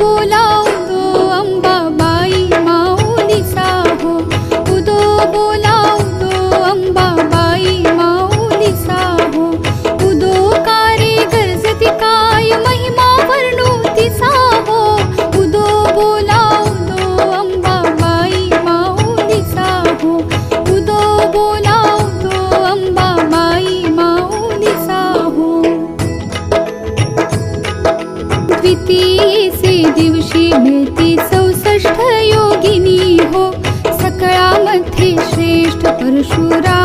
बोलावतो अंबाबाई माऊली साहो उदो बोलावतो अंबाबाई माऊली साहो उदो कारे गरजती काय महिमा वर्णोती साहो उदो बोलावतो अंबाबाई माऊली साहो उदो बोलावतो अंबाबाई माऊली साहो दिवशी मिळती चौसष्ट योगिनी हो. सकळामध्ये श्रेष्ठ परशुरा